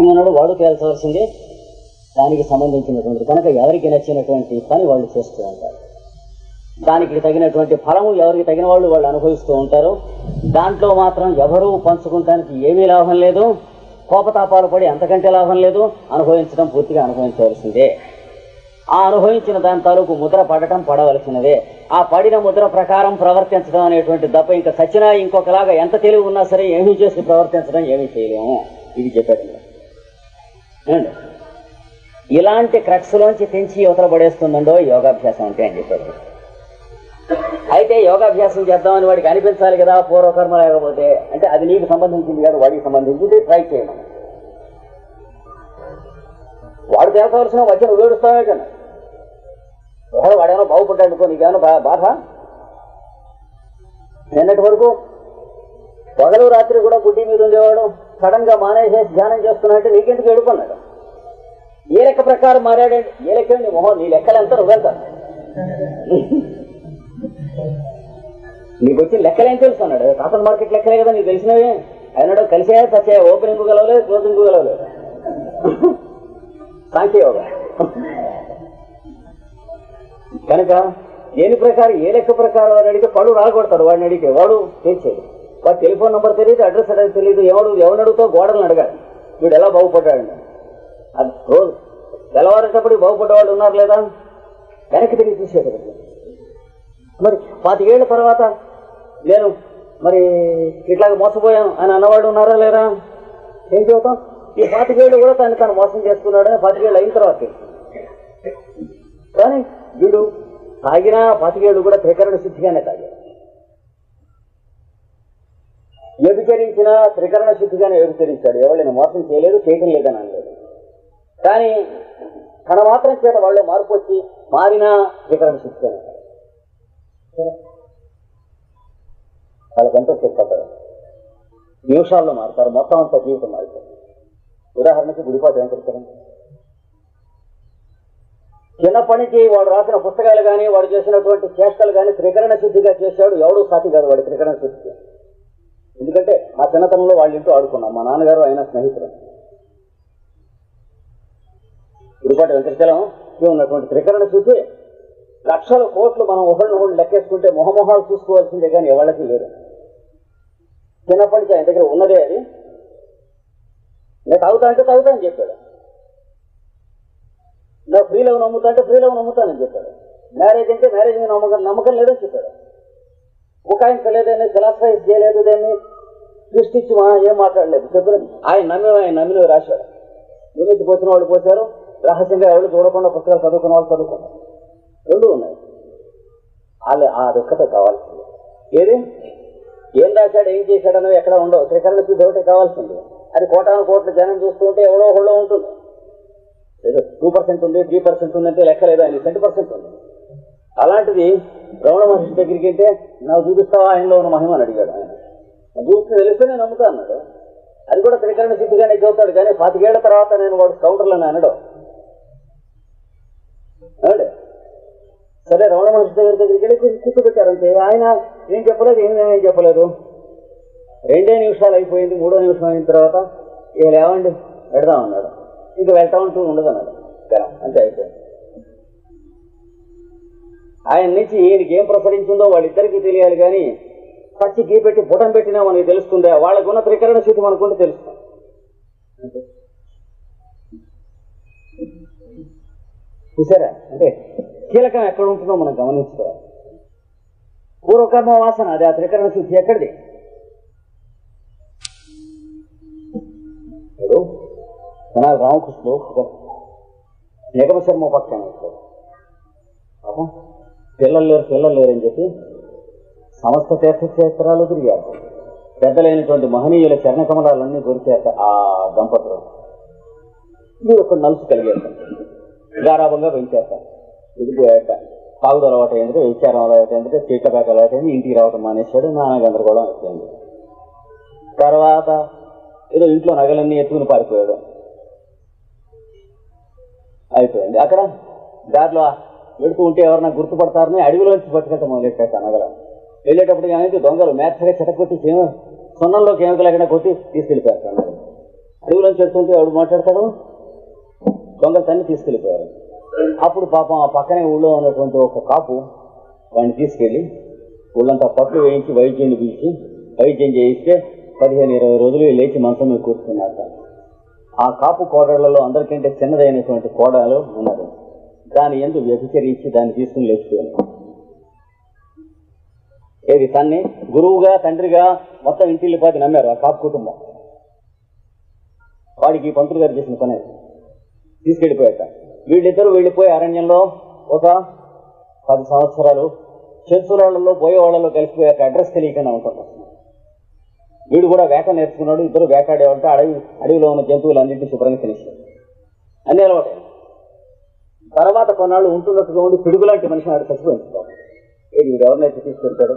అన్నాడు వాడు తేల్చవలసిందే దానికి సంబంధించినటువంటి కనుక ఎవరికి నచ్చినటువంటి పని వాళ్ళు చేస్తూ ఉంటారు. దానికి తగినటువంటి ఫలము ఎవరికి తగిన వాళ్ళు వాళ్ళు అనుభవిస్తూ ఉంటారు. దాంట్లో మాత్రం ఎవరూ పంచుకుంటానికి ఏమీ లాభం లేదు. కోపతాపాలు పడి అంతకంటే లాభం లేదు. అనుభవించడం పూర్తిగా అనుభవించవలసిందే. ఆ అనుభవించిన దాని తాలూకు ముద్ర పడటం పడవలసినదే. ఆ పడిన ముద్ర ప్రకారం ప్రవర్తించడం అనేటువంటి దప్ప ఇంకా సచ్చినా ఇంకొకలాగా ఎంత తెలివి ఉన్నా సరే ఏమీ చేసి ప్రవర్తించడం ఏమీ చేయలేము. ఇది చెప్పాడు Hmm. ఇలాంటి క్రక్స్లోంచి తెంచి యువతలు పడేస్తుందండో యోగాభ్యాసం అంటే అని చెప్పారు అయితే యోగాభ్యాసం చేద్దామని వాడికి అనిపించాలి కదా పూర్వకర్మ లేకపోతే. అంటే అది నీకు సంబంధించింది కాదు వాడికి సంబంధించింది ట్రై చేయమని. వాడు చేసవలసిన వచ్చి నువ్వు ఏడుస్తావే కదా. ఒకవేళ వాడేమో బాగుపడ్డాడు అనుకో నీకేమైనా బాధ? నిన్నటి వరకు పగలు రాత్రి కూడా గుడ్డి మీద ఉండేవాడు. సడన్గా మానేసేసి ధ్యానం చేస్తున్నట్టు నీకెందుకు ఏడుకున్నాడు ఏ లెక్క ప్రకారం మారాడండి ఏ లెక్క నీ మొహం నీ లెక్కలు ఎంత? నువ్వెంత? నీకు వచ్చిన లెక్కలేం తెలుసు అన్నాడు. కాటన్ మార్కెట్ లెక్కలే కదా నీకు తెలిసినవి? అయినాడు కలిసే సచ్చే ఓపెనింగ్ గెలవలేదు క్లోజింగ్ గెలవలేదు సాంఖ్యయోగ. కనుక దేని ప్రకారం ఏ లెక్క ప్రకారం అని అడిగితే పడు రాగొడతాడు వాడిని అడిగితే వాడు తెచ్చేది వాడు టెలిఫోన్ నెంబర్ తెలియదు అడ్రస్ అనేది తెలియదు ఎవడు ఎవరిని అడుగుతావు గోడలను అడగాలి. వీడు ఎలా బాగుపడ్డాడు అది రోజు తెల్లవారేటప్పుడు బాగుపడ్డవాళ్ళు ఉన్నారు లేదా? వెనక్కి తిరిగి చూసేది మరి పాతికేళ్ళ తర్వాత నేను మరి ఇట్లాగ మోసపోయాను అని అన్నవాడు ఉన్నారా లేరా ఏం చెబుతాం? ఈ పాతికేళ్ళు కూడా తను తను మోసం చేసుకున్నాడు పాతికేళ్ళు అయిన తర్వాత కానీ వీడు తాగినా పాతికేళ్ళు కూడా త్రికరణ సిద్ధిగానే తాగాడు. వ్యభిచరించిన త్రికరణ శుద్ధిగానే వ్యభిచరించాడు. ఎవరిని మోసం చేయలేదు చేయటం లేదని అనలేదు. కానీ తన మాత్రం చేత వాళ్ళు మార్పు వచ్చి మారినా త్రికరణ శుద్ధిగానే వాళ్ళకి ఎంతో చెప్పతారు నిమిషాల్లో మారుతారు మొత్తం అంతా జీవితం మారుతారు ఉదాహరణకి గుడిపాటు వెంకటేశ్వరం. చిన్నప్పటి నుంచి వాడు రాసిన పుస్తకాలు కానీ వాడు చేసినటువంటి చేష్టలు కానీ త్రికరణ శుద్ధిగా చేశాడు. ఎవడు సాటి కాదు వాడి త్రికరణ శుద్ధిగా. ఎందుకంటే మా చిన్నతనంలో వాళ్ళ ఇంట్లో ఆడుకున్నాం. మా నాన్నగారు ఆయన స్నేహితులు. గుడిపాటి వెంకటచలం ఉన్నటువంటి త్రికరణ శుద్ధి లక్షల కోట్లు మనం ఒకరినొకరు లెక్కేసుకుంటే మొహమొహాలు చూసుకోవాల్సిందే కానీ ఎవరికి లేదు. చిన్నప్పటి నుంచి ఆయన దగ్గర ఉన్నదే అది. నేను తాగుతా అంటే తాగుతా అని చెప్పాడు. నా ఫ్రీలో నమ్ముతా అంటే ఫ్రీలో నమ్ముతానని చెప్పాడు. మ్యారేజ్ అంటే మ్యారేజ్ మీద నమ్మకం నమ్మకం లేదని చెప్పాడు. బుకాయించలేదని ఫిలాసఫైజ్ చేయలేదు దాన్ని. సృష్టించి ఏం మాట్లాడలేదు. చెప్పలేదు. ఆయన నమ్మి ఆయన నమ్మిన రాశాడు. నిమిత్తి పోసిన వాళ్ళు పోశారు. రహస్యంగా ఎవరు చూడకుండా పుస్తకాలు చదువుకున్న వాళ్ళు చదువుకున్నారు రెండు ఉన్నాయి. వాళ్ళు అదొక్కటే కావాల్సింది. ఏది? ఏం రాశాడు ఏం చేశాడనో ఎక్కడ ఉండవు. త్రికరణ శుద్ధి ఒకటే కావాల్సింది. అది కోటాను కోట్ల జనం చూస్తుంటే ఎవడో ఒకడో ఉంటుంది. ఏదో టూ పర్సెంట్ ఉంది త్రీ పర్సెంట్ ఉందంటే లెక్క లేదా ఆయన ట్వంటీ పర్సెంట్ ఉంది. అలాంటిది రమణ మహర్షి దగ్గరికి అంటే నాకు చూపిస్తావా? ఆయనలో ఉన్న మహిమ అని అడిగాడు ఆయన. చూస్తే తెలిస్తే నేను నమ్ముతా అన్నాడు. అది కూడా త్రికరణ సిద్ధిగానే చదువుతాడు కానీ పాతికేళ్ళ తర్వాత నేను వాడు కౌంటర్లని అనడు సరే రమణ మహర్షి దగ్గర దగ్గరికి వెళ్ళి కూర్చోబెట్టారంతే ఆయన ఏం చెప్పలేదు ఏం ఏం చెప్పలేదు. రెండే నిమిషాలు అయిపోయింది మూడో నిమిషం అయిన తర్వాత ఇక లేవండి పెడదాం అన్నాడు. ఇంకా వెళ్తా ఉంటూ ఉండదు అన్నాడు. అంతే అయిపోయింది. ఆయన నుంచి ఈయనకి ఏం ప్రసరించిందో వాళ్ళిద్దరికీ తెలియాలి కానీ పచ్చి గీ పెట్టి బుటం పెట్టినా మనకి తెలుస్తుందా. వాళ్ళకు ఉన్న త్రికరణ స్థితి మనకుంటే తెలుస్తుంది. చూసారా? అంటే కీలకం ఎక్కడ ఉంటుందో మనం గమనించుకోవాలి. పూర్వకర్మ వాసన అది ఆ త్రికరణ శుద్ధి ఎక్కడిది? ఇప్పుడు మన రామకృష్ణుడు నిగమ శర్మ పక్కన పాపం పిల్లలు లేరు పిల్లలు లేరని చెప్పి సమస్త తీర్థక్షేత్రాలు తిరిగారు. పెద్దలైనటువంటి మహనీయుల చరణకమలాలన్నీ కమలాలన్నీ ఆ దంపతులు. మీరు ఒక నలుసు కలిగేస్తారు గారాభంగా పెంచాక ఎదిగిపోయాక తాగుడు అలవాటు ఏంటంటే విచారం అలవాటు ఏంటంటే చీట్ల ప్యాక్ అలవాటు అయింది ఇంటికి రావటం మానేశాడు నాన్న గందరగోళం అయిపోయింది. తర్వాత ఏదో ఇంట్లో నగలన్నీ ఎత్తుకుని పారిపోయాడు. అయిపోయింది. అక్కడ దారిలో వెడుతూ ఉంటే ఎవరన్నా గుర్తుపడతారని అడవిలోంచి పట్టుకుంటే మొదలెట్టాక నగల వెళ్ళేటప్పుడు కానీ దొంగలు మేత్తగా చెటకొట్టి చేమ సున్నంలోకి ఏమిక లేకుండా కొట్టి తీసుకెళ్ళిపోయారు నగలు అడవిలోంచి చెడుతుంటే ఎవడు మాట్లాడతాడు? దొంగల తన్ని తీసుకెళ్ళిపోయారు. అప్పుడు పాపం ఆ పక్కనే ఊళ్ళో ఉన్నటువంటి ఒక కాపు వాడిని తీసుకెళ్ళి ఊళ్ళంతా పట్లు వేయించి వైద్యుని పిలిచి వైద్యం చేయిస్తే పదిహేను ఇరవై రోజులు లేచి మంచం మీద కూర్చున్నారు. ఆ కాపు కోడళ్ళలో అందరికంటే చిన్నదైనటువంటి కోడలు ఉన్నది దాని ఎందు వ్యభిచరించి దాన్ని తీసుకుని లేచిపోయాను. ఏది తన్ని గురువుగా తండ్రిగా మొత్తం ఇంటిల్లి నమ్మారు ఆ కాపు కుటుంబం. వాడికి పంతులు గారు చేసిన పని. తీసుకెళ్ళిపోయాక. వీళ్ళిద్దరూ వెళ్ళిపోయి అరణ్యంలో ఒక పది సంవత్సరాలు చెరుసురాళ్ళలో పోయే వాళ్ళలో కలిసిపోయాక అడ్రస్ తెలియకుండా ఉంటారు వీడు కూడా వేట నేర్చుకున్నాడు ఇద్దరు వేటాడేవాళ్ళంటే అడవి అడవిలో ఉన్న జంతువులన్నింటినీ శుభ్రంగా తెలిసాడు అన్ని అలవాటు తర్వాత కొన్నాళ్ళు ఉంటున్నట్టుగా ఉండి పిడుగులాంటి మనిషిని ఆడు చచ్చిపోయింది. వీడు ఎవరినైతే తీసుకెళ్తాడు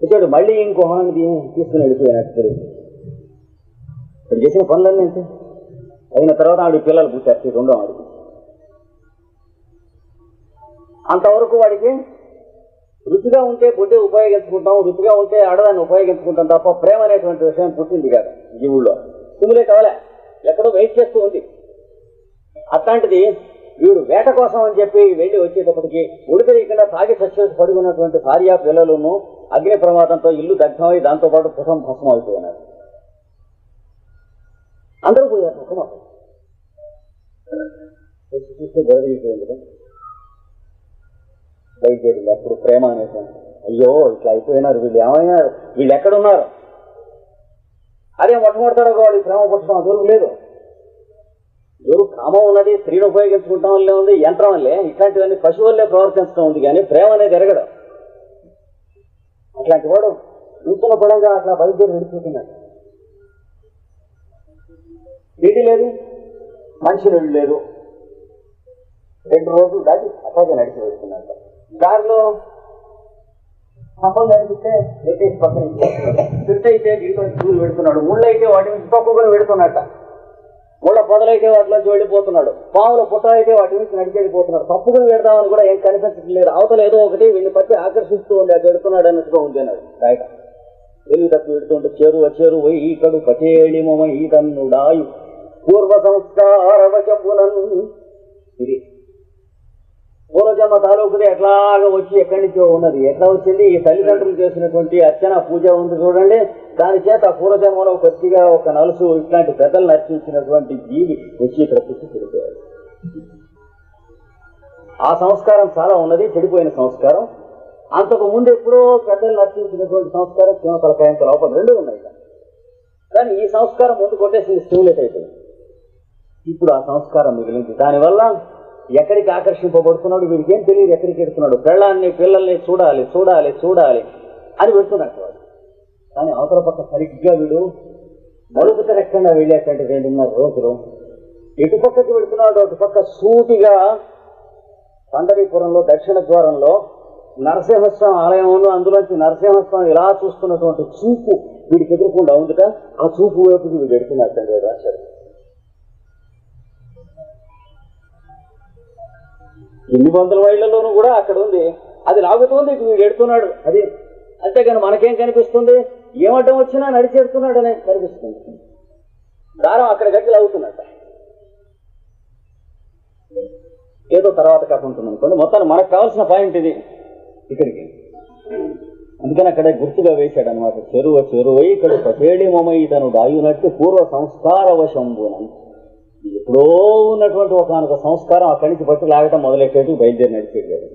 ఇచ్చాడు మళ్ళీ ఇంకో హోనాన్ని తీసుకుని వెళ్ళిపోయినట్టు తెలియదు ఇప్పుడు చేసిన పనులన్నీ అంతే అయిన తర్వాత ఆవిడ పిల్లలు పుట్టారు ఈ రెండో ఆవిడకి అంతవరకు వాడికి రుచిగా ఉంటే బుడ్డి ఉపయోగించుకుంటాం రుచిగా ఉంటే ఆడదాన్ని ఉపయోగించుకుంటాం తప్ప ప్రేమ అనేటువంటి విషయం పుట్టింది కాదు జీవుల్లో తుమ్ములే కావాలా ఎక్కడో వెయిట్ చేస్తూ ఉంది. అట్లాంటిది వీడు వేట కోసం అని చెప్పి వెళ్ళి వచ్చేటప్పటికి ఉడికలేకుండా తాగి సచ్చేసి పడుకున్నటువంటి భార్య పిల్లలను అగ్ని ప్రమాదంతో ఇల్లు దగ్ధమై దాంతో పాటు భస్మం అయిపోయినారు అందరూ పోయారు ఒక మాట. చూస్తే గొడవైపోయింది కదా అప్పుడు ప్రేమ అనేటువంటి అయ్యో ఇట్లా అయిపోయినారు వీళ్ళు ఏమైనా వీళ్ళు ఎక్కడున్నారు? అదే మొట్టమొదటిసారి వాడు ప్రేమ పుట్టడం లేదు నామం ఉన్నది స్త్రీని ఉపయోగించుకుంటాం వల్లే ఉంది యంత్రం వల్లే. ఇట్లాంటివన్నీ పశువుల్లే ప్రవర్తించడం ఉంది కానీ ప్రేమ అనేది ఎరగడం అట్లాంటి వాడు నూతన పడంగా అట్లా బయలుదేరి విడిపోతున్నాడు వీడి లేదు మనిషి నీళ్ళు లేదు. రెండు రోజులు దాటి అట్లాగే నడిచి వెళ్తున్నాడు దారిలో స్తంభం అనిపిస్తే లేటేసి పక్కన ఫిట్ అయితే దీంతో చూలు పెడుతున్నాడు. ఊళ్ళో అయితే వాటిని నుంచి పెడుతున్నట్ట. ముళ్ళ పొదలైతే వాటిలోంచి వెళ్ళిపోతున్నాడు. పాముల పుట్టలైతే అయితే వాటి నుంచి నడిచేడిపోతున్నాడు వెళ్ళిపోతున్నాడు తప్పుకుని పెడదామని కూడా ఏం కనిపించట్లేదు. అవతల ఏదో ఒకటి వీళ్ళు పట్టి ఆకర్షిస్తూ ఉంది. అది పెడుతున్నాడు అన్నట్టుగా ఉంది అన్నాడు. బయట వెళ్ళి తప్పు పెడుతుంటే చెరువు చెరువు ఈకడు పచేళి ఈ తన్నుడాయు పూర్వ సంస్కార వశంబునన్ ఇది. పూర్వజన్మ తాలూకుది ఎట్లాగా వచ్చి ఎక్కడి నుంచో ఉన్నది. ఎట్లా వచ్చింది? ఈ తల్లిదండ్రులు చేసినటువంటి అర్చన పూజ ఉంది చూడండి. దాని చేత పూర్వజన్మలో కొద్దిగా ఒక నలుసు ఇట్లాంటి పెద్దలు నర్చించినటువంటి జీవి వచ్చి ఇక్కడ పుట్టి చెడిపోయాడు ఆ సంస్కారం చాలా ఉన్నది చెడిపోయిన సంస్కారం. అంతకు ముందు ఎప్పుడో పెద్దలు నర్చించినటువంటి సంస్కారం కింద తలకాయంత లోపల రెండు ఉన్నాయి కానీ ఈ సంస్కారం ముందు కొట్టేసింది స్టిమ్యులేట్ అయిపోయింది. ఇప్పుడు ఆ సంస్కారం మిగిలింది. దానివల్ల ఎక్కడికి ఆకర్షింపబడుతున్నాడు వీడికి ఏం తెలియదు ఎక్కడికి ఎడుతున్నాడు. పెళ్ళాన్ని పిల్లల్ని చూడాలి చూడాలి చూడాలి అని పెడుతున్నాడు వాడు కానీ అవతల పక్క సరిగ్గా వీడు మలుపు తిరగకుండా వెళ్ళేటువంటి రెండున్నర రోజులు. ఇటు పక్కకి వెళుతున్నాడు అటు పక్క సూటిగా పండరీపురంలో దక్షిణ ద్వారంలో నరసింహస్వామి ఆలయం ఉంది. అందులోంచి నరసింహస్వామి ఇలా చూస్తున్నటువంటి చూపు వీడికి ఎదురకుండా ఉందిట. ఆ చూపు వైపుకి వీడు ఎడుతున్నట్టండి రాశారు ఎన్ని వందల మైళ్ళలోనూ కూడా అక్కడ ఉంది. అది లాగుతుంది వీడు ఎడుతున్నాడు. అది అంతేగాని మనకేం కనిపిస్తుంది? ఏమడ్డం వచ్చినా నడిచేస్తున్నాడనే కనిపిస్తుంది. దారం అక్కడ గట్టిలు అవుతున్నట్ట ఏదో తర్వాత కథ ఉంటుంది అనుకోండి. మొత్తాన్ని మనకు కావాల్సిన పాయింట్ ఇది. ఇక్కడికి. అందుకని అక్కడ గుర్తుగా వేశాడు అనమాట చెరువ చెరువై ఇక్కడ పచేళి మమ దాయునట్టు పూర్వ సంస్కార వశంబున. ఎప్పుడో ఉన్నటువంటి ఒక సంస్కారం అక్కడి నుంచి పట్టు లాగటం మొదలెట్టేట్టు బయలుదేరి నడిచేయలేదు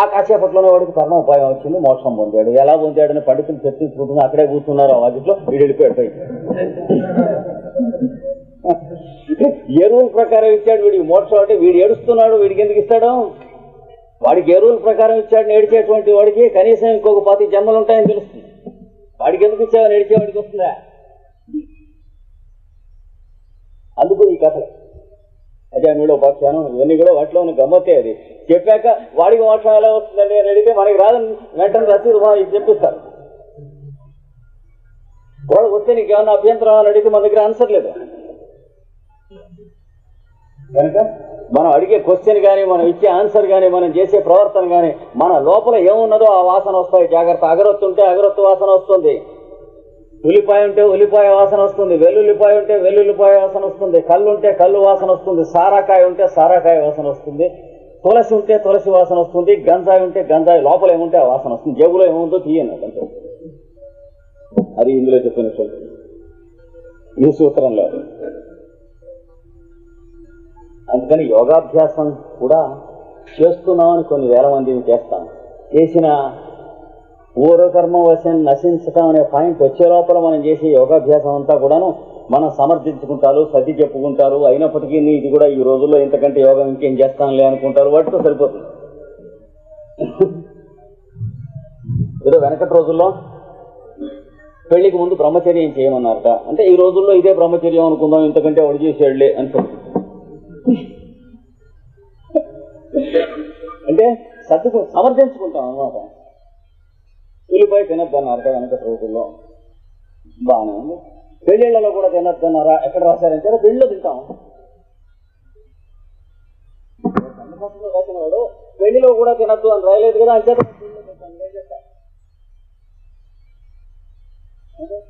ఆ కాసేపట్లోనే వాడికి కర్మ ఉపాయం వచ్చింది మోక్షం పొందాడు. ఎలా పొందాడని పండితులు చర్చించుకుంటున్నా అక్కడే కూర్చున్నారు ఆ వాటిలో వీడు వెళ్ళిపోయాడు. ఏ రూల్ ప్రకారం ఇచ్చాడు వీడికి మోక్షం అంటే వీడు ఏడుస్తున్నాడు వీడికి ఎందుకు ఇస్తాడు? వాడికి ఏ రూల్ ప్రకారం ఇచ్చాడు ఏడిచేటువంటి వాడికి కనీసం ఇంకొక పది జన్మలు ఉంటాయని తెలుస్తుంది. వాడికి ఎందుకు ఇచ్చావు? ఏడిచే వాడికి వస్తుందా? అందుకు ఈ కథ. అదే నీళ్ళు పక్షానం ఇవన్నీ కూడా వాటిలో ఉన్న గమ్మత్తే అది. చెప్పాక వాడికి మోక్షం ఎలా వస్తుందండి అని అడిగితే మనకి రాదని వెంటనే రసీదు మా ఇది చెప్పిస్తారు. వాడు వస్తే నీకు ఏమన్నా అభ్యంతరం అని అడిగితే మన దగ్గర ఆన్సర్ లేదు. కనుక మనం అడిగే క్వశ్చన్ కానీ మనం ఇచ్చే ఆన్సర్ కానీ మనం చేసే ప్రవర్తన కానీ మన లోపల ఏమున్నదో ఆ వాసన వస్తాయి జాగ్రత్త. అగరొత్తు ఉంటే అగరొత్తు వాసన వస్తుంది. ఉల్లిపాయ ఉంటే ఉల్లిపాయ వాసన వస్తుంది వెల్లుల్లిపాయ ఉంటే వెల్లుల్లిపాయ వాసన వస్తుంది కళ్ళు ఉంటే కళ్ళు వాసన వస్తుంది సారాకాయ ఉంటే సారాకాయ వాసన వస్తుంది తులసి ఉంటే తులసి వాసన వస్తుంది గంజాయి ఉంటే గంజాయి లోపల ఏముంటే ఆ వాసన వస్తుంది జేబులో ఏముందో తీయను అంతే అది ఇందులో చెప్పిన ఈ సూత్రంలో. అందుకని యోగాభ్యాసం కూడా చేస్తున్నామని కొన్ని వేల మందిని చేస్తాం. చేసిన పూర్వకర్మ వశం నశించటం అనే పాయింట్ వచ్చే లోపల మనం చేసే యోగాభ్యాసం అంతా కూడాను మనం సమర్థించుకుంటారు సతి చెప్పుకుంటారు. అయినప్పటికీ ఇది కూడా ఈ రోజుల్లో ఇంతకంటే యోగం ఇంకేం చేస్తానులే అనుకుంటారు. వాటితో సరిపోతుంది. ఏదో వెనకటి రోజుల్లో పెళ్ళికి ముందు బ్రహ్మచర్యం చేయమన్నారట. అంటే ఈ రోజుల్లో ఇదే బ్రహ్మచర్యం అనుకుందాం ఇంతకంటే వాడు చేసేళ్ళే అని అంటే సర్దుకు సమర్థించుకుంటాం అనమాట ఉల్లిపాయ కదా వెనక రోజుల్లో బాగానే ఉంది. పెళ్ళిళ్ళలో కూడా తినద్దన్నారా? ఎక్కడ రాశారంటే పెళ్ళిలో తింటాం. సన్నివాసంలో రాసిన వాడు పెళ్ళిలో కూడా తినద్దు అని రాయలేదు కదా అంచేత